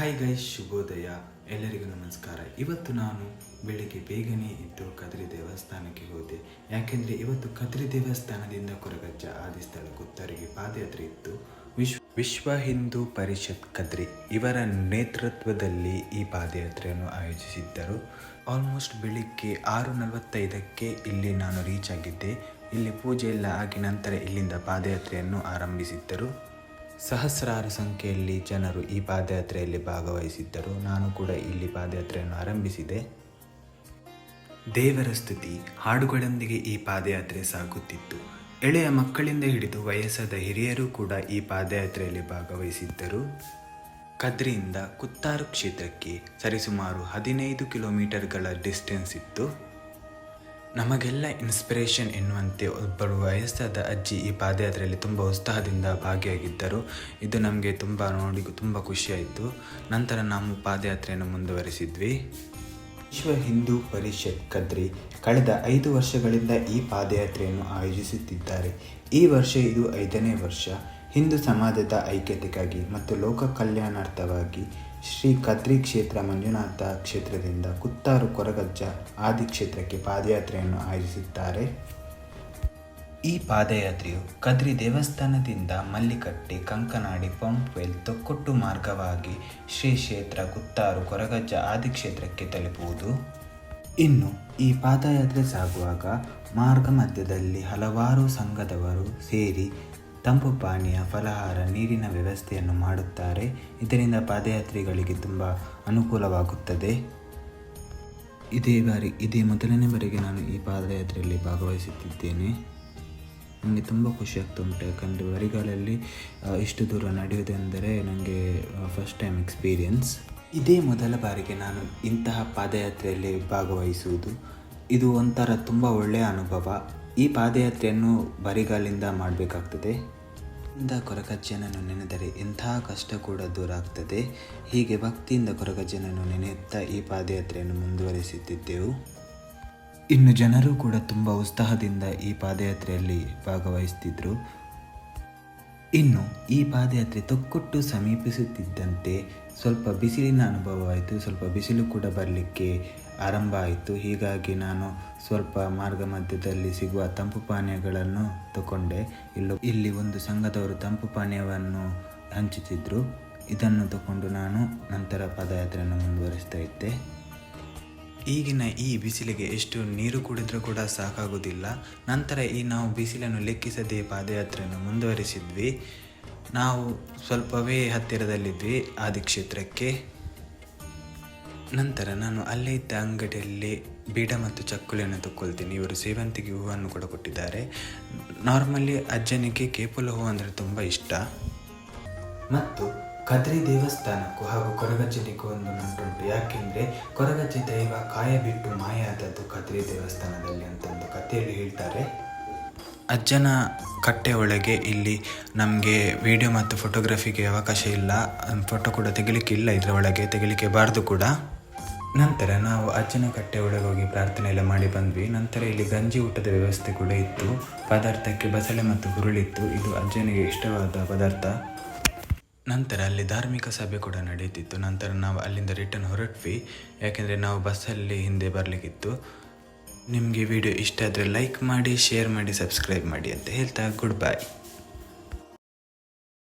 Hi ಗೈ ಶುಭೋದಯ. ಎಲ್ಲರಿಗೂ ನಮಸ್ಕಾರ. ಇವತ್ತು ನಾನು ಬೆಳಿಗ್ಗೆ ಬೇಗನೆ ಇದ್ದು ಕದ್ರಿ ದೇವಸ್ಥಾನಕ್ಕೆ ಹೋದೆ. ಯಾಕೆಂದರೆ ಇವತ್ತು ಕದ್ರಿ ದೇವಸ್ಥಾನದಿಂದ ಕೊರಗಜ್ಜ ಆದಿಸ್ಥಳ ಗುತ್ತರಿಗೆ ಪಾದಯಾತ್ರೆ ಇತ್ತು. ವಿಶ್ವ ವಿಶ್ವ ಹಿಂದೂ ಪರಿಷತ್ ಕದ್ರಿ ಇವರ ನೇತೃತ್ವದಲ್ಲಿ ಈ ಪಾದಯಾತ್ರೆಯನ್ನು ಆಯೋಜಿಸಿದ್ದರು. ಆಲ್ಮೋಸ್ಟ್ ಬೆಳಿಗ್ಗೆ ಆರು ನಲವತ್ತೈದಕ್ಕೆ ಇಲ್ಲಿ ನಾನು ರೀಚ್ ಆಗಿದ್ದೆ. ಇಲ್ಲಿ ಪೂಜೆ ಎಲ್ಲ ಆಗಿ ನಂತರ ಇಲ್ಲಿಂದ ಪಾದಯಾತ್ರೆಯನ್ನು ಆರಂಭಿಸಿದ್ದರು. ಸಹಸ್ರಾರು ಸಂಖ್ಯೆಯಲ್ಲಿ ಜನರು ಈ ಪಾದಯಾತ್ರೆಯಲ್ಲಿ ಭಾಗವಹಿಸಿದ್ದರು. ನಾನು ಕೂಡ ಇಲ್ಲಿ ಪಾದಯಾತ್ರೆಯನ್ನು ಆರಂಭಿಸಿದೆ. ದೇವರ ಸ್ತುತಿ, ಹಾಡುಗಳೊಂದಿಗೆ ಈ ಪಾದಯಾತ್ರೆ ಸಾಗುತ್ತಿತ್ತು. ಎಳೆಯ ಮಕ್ಕಳಿಂದ ಹಿಡಿದು ವಯಸ್ಸಾದ ಹಿರಿಯರು ಕೂಡ ಈ ಪಾದಯಾತ್ರೆಯಲ್ಲಿ ಭಾಗವಹಿಸಿದ್ದರು. ಕದ್ರಿಯಿಂದ ಕುತ್ತಾರು ಕ್ಷೇತ್ರಕ್ಕೆ ಸರಿಸುಮಾರು ಹದಿನೈದು ಕಿಲೋಮೀಟರ್ಗಳ ಡಿಸ್ಟೆನ್ಸ್ ಇತ್ತು. ನಮಗೆಲ್ಲ ಇನ್ಸ್ಪಿರೇಷನ್ ಎನ್ನುವಂತೆ ಒಬ್ಬಳು ವಯಸ್ಸಾದ ಅಜ್ಜಿ ಈ ಪಾದಯಾತ್ರೆಯಲ್ಲಿ ತುಂಬ ಉತ್ಸಾಹದಿಂದ ಭಾಗಿಯಾಗಿದ್ದರು. ಇದು ನಮಗೆ ತುಂಬ ನೋಡಿ ತುಂಬ ಖುಷಿಯಾಯಿತು. ನಂತರ ನಾವು ಪಾದಯಾತ್ರೆಯನ್ನು ಮುಂದುವರಿಸಿದ್ವಿ. ವಿಶ್ವ ಹಿಂದೂ ಪರಿಷತ್ ಕದ್ರಿ ಕಳೆದ ಐದು ವರ್ಷಗಳಿಂದ ಈ ಪಾದಯಾತ್ರೆಯನ್ನು ಆಯೋಜಿಸುತ್ತಿದ್ದಾರೆ. ಈ ವರ್ಷ ಇದು ಐದನೇ ವರ್ಷ. ಹಿಂದೂ ಸಮಾಜದ ಐಕ್ಯತೆಗಾಗಿ ಮತ್ತು ಲೋಕ ಕಲ್ಯಾಣಾರ್ಥವಾಗಿ ಶ್ರೀ ಕದ್ರಿ ಕ್ಷೇತ್ರ ಮಂಜುನಾಥ ಕ್ಷೇತ್ರದಿಂದ ಕುತ್ತಾರು ಕೊರಗಜ್ಜ ಆದಿ ಕ್ಷೇತ್ರಕ್ಕೆ ಪಾದಯಾತ್ರೆಯನ್ನು ಆಯೋಜಿಸುತ್ತಾರೆ ಈ ಪಾದಯಾತ್ರೆಯು ಕದ್ರಿ ದೇವಸ್ಥಾನದಿಂದ ಮಲ್ಲಿಕಟ್ಟೆ, ಕಂಕನಾಡಿ, ಪಂಪ್ವೆಲ್, ತೊಕ್ಕೊಟ್ಟು ಮಾರ್ಗವಾಗಿ ಶ್ರೀ ಕ್ಷೇತ್ರ ಕುತ್ತಾರು ಕೊರಗಜ್ಜ ಆದಿ ಕ್ಷೇತ್ರಕ್ಕೆ ತಲುಪುವುದು. ಇನ್ನು ಈ ಪಾದಯಾತ್ರೆ ಸಾಗುವಾಗ ಮಾರ್ಗ ಮಧ್ಯದಲ್ಲಿ ಹಲವಾರು ಸಂಘದವರು ಸೇರಿ ತಂಪು ಪಾನೀಯ, ಫಲಹಾರ, ನೀರಿನ ವ್ಯವಸ್ಥೆಯನ್ನು ಮಾಡುತ್ತಾರೆ. ಇದರಿಂದ ಪಾದಯಾತ್ರಿಗಳಿಗೆ ತುಂಬ ಅನುಕೂಲವಾಗುತ್ತದೆ. ಇದೇ ಬಾರಿ, ಇದೇ ಮೊದಲನೇ ಬಾರಿಗೆ ನಾನು ಈ ಪಾದಯಾತ್ರೆಯಲ್ಲಿ ಭಾಗವಹಿಸುತ್ತಿದ್ದೇನೆ. ನನಗೆ ತುಂಬ ಖುಷಿಯಾಗ್ತಾ ಉಂಟು. ಯಾಕಂದರೆ ಬರಿಗಾಲಲ್ಲಿ ಇಷ್ಟು ದೂರ ನಡೆಯುವುದೆಂದರೆ ನನಗೆ ಫಸ್ಟ್ ಟೈಮ್ ಎಕ್ಸ್ಪೀರಿಯನ್ಸ್ ಇದೇ ಮೊದಲ ಬಾರಿಗೆ ನಾನು ಇಂತಹ ಪಾದಯಾತ್ರೆಯಲ್ಲಿ ಭಾಗವಹಿಸುವುದು. ಇದು ಒಂಥರ ತುಂಬ ಒಳ್ಳೆಯ ಅನುಭವ. ಈ ಪಾದಯಾತ್ರೆಯನ್ನು ಬರಿಗಾಲಿಂದ ಮಾಡಬೇಕಾಗ್ತದೆ. ಇಂದ ಕೊರಗಜ್ಜನನ್ನು ನೆನೆದರೆ ಎಂಥ ಕಷ್ಟ ಕೂಡ ದೂರ ಆಗ್ತದೆ ಹೀಗೆ ಭಕ್ತಿಯಿಂದ ಕೊರಗಜ್ಜನನ್ನು ನೆನೆಯುತ್ತಾ ಈ ಪಾದಯಾತ್ರೆಯನ್ನು ಮುಂದುವರಿಸುತ್ತಿದ್ದೆವು. ಇನ್ನು ಜನರು ಕೂಡ ತುಂಬ ಉತ್ಸಾಹದಿಂದ ಈ ಪಾದಯಾತ್ರೆಯಲ್ಲಿ ಭಾಗವಹಿಸ್ತಿದ್ರು ಇನ್ನು ಈ ಪಾದಯಾತ್ರೆ ತೊಕ್ಕೊಟ್ಟು ಸಮೀಪಿಸುತ್ತಿದ್ದಂತೆ ಸ್ವಲ್ಪ ಬಿಸಿಲಿನ ಅನುಭವವಾಯಿತು. ಸ್ವಲ್ಪ ಬಿಸಿಲು ಕೂಡ ಬರಲಿಕ್ಕೆ ಆರಂಭ ಆಯಿತು. ಹೀಗಾಗಿ ನಾನು ಸ್ವಲ್ಪ ಮಾರ್ಗ ಮಧ್ಯದಲ್ಲಿ ಸಿಗುವ ತಂಪು ಪಾನೀಯಗಳನ್ನು ತಗೊಂಡೆ ಇಲ್ಲೂ ಇಲ್ಲಿ ಒಂದು ಸಂಘದವರು ತಂಪು ಪಾನೀಯವನ್ನು ಹಂಚುತ್ತಿದ್ದರು ಇದನ್ನು ತಗೊಂಡು ನಾನು ನಂತರ ಪಾದಯಾತ್ರೆಯನ್ನು ಮುಂದುವರಿಸ್ತಾ ಇದ್ದೆ. ಈಗಿನ ಈ ಬಿಸಿಲಿಗೆ ಎಷ್ಟು ನೀರು ಕುಡಿದ್ರೂ ಕೂಡ ಸಾಕಾಗೋದಿಲ್ಲ ನಂತರ ಈ ನಾವು ಬಿಸಿಲನ್ನು ಲೆಕ್ಕಿಸದೆ ಪಾದಯಾತ್ರೆಯನ್ನು ಮುಂದುವರಿಸಿದ್ವಿ. ನಾವು ಸ್ವಲ್ಪವೇ ಹತ್ತಿರದಲ್ಲಿದ್ವಿ ಆದಿ ಕ್ಷೇತ್ರಕ್ಕೆ ನಂತರ ನಾನು ಅಲ್ಲೇ ಇದ್ದ ಅಂಗಡಿಯಲ್ಲಿ ಬೀಡ ಮತ್ತು ಚಕ್ಕುಲಿಯನ್ನು ತಕ್ಕೊಳ್ತೀನಿ. ಇವರು ಸೇವಂತಿಗೆ ಹೂವನ್ನು ಕೂಡ ಕೊಟ್ಟಿದ್ದಾರೆ. ನಾರ್ಮಲಿ ಅಜ್ಜನಿಗೆ ಕೇಪುಲ ಹೂ ಅಂದರೆ ತುಂಬ ಇಷ್ಟ. ಮತ್ತು ಕದ್ರಿ ದೇವಸ್ಥಾನಕ್ಕೂ ಹಾಗೂ ಕೊರಗಜ್ಜನಿಗೂ ಒಂದು ನಂಟುಂಟು. ಯಾಕೆಂದರೆ ಕೊರಗಜ್ಜೆ ದೈವ ಕಾಯ ಬಿಟ್ಟು ಮಾಯ ಆದದ್ದು ಕದ್ರಿ ದೇವಸ್ಥಾನದಲ್ಲಿ ಅಂತಂದು ಕಥೆಯಲ್ಲಿ ಹೇಳ್ತಾರೆ. ಅಜ್ಜನ ಕಟ್ಟೆ ಒಳಗೆ ಇಲ್ಲಿ ನಮಗೆ ವಿಡಿಯೋ ಮತ್ತು ಫೋಟೋಗ್ರಫಿಗೆ ಅವಕಾಶ ಇಲ್ಲ. ಫೋಟೋ ಕೂಡ ತೆಗಿಲಿಕ್ಕೆ ಇಲ್ಲ ಇದರ ಒಳಗೆ ತೆಗಿಲಿಕ್ಕೆ ಬಾರದು ಕೂಡ. ನಂತರ ನಾವು ಅಜ್ಜನ ಕಟ್ಟೆ ಒಳಗೋಗಿ ಪ್ರಾರ್ಥನೆ ಎಲ್ಲ ಮಾಡಿ ಬಂದ್ವಿ. ನಂತರ ಇಲ್ಲಿ ಗಂಜಿ ಊಟದ ವ್ಯವಸ್ಥೆ ಕೂಡ ಇತ್ತು. ಪದಾರ್ಥಕ್ಕೆ ಬಸಳೆ ಮತ್ತು ಹುರುಳಿತ್ತು. ಇದು ಅಜ್ಜನಿಗೆ ಇಷ್ಟವಾದ ಪದಾರ್ಥ. ನಂತರ ಅಲ್ಲಿ ಧಾರ್ಮಿಕ ಸಭೆ ಕೂಡ ನಡೆಯುತ್ತಿತ್ತು. ನಂತರ ನಾವು ಅಲ್ಲಿಂದ ರಿಟರ್ನ್ ಹೊರಟ್ವಿ. ಯಾಕೆಂದರೆ ನಾವು ಬಸ್ಸಲ್ಲಿ ಹಿಂದೆ ಬರಲಿಕ್ಕಿತ್ತು. ನಿಮಗೆ ವಿಡಿಯೋ ಇಷ್ಟ ಆದರೆ ಲೈಕ್ ಮಾಡಿ ಶೇರ್ ಮಾಡಿ ಸಬ್ಸ್ಕ್ರೈಬ್ ಮಾಡಿ ಅಂತ ಹೇಳ್ತಾ ಗುಡ್ ಬಾಯ್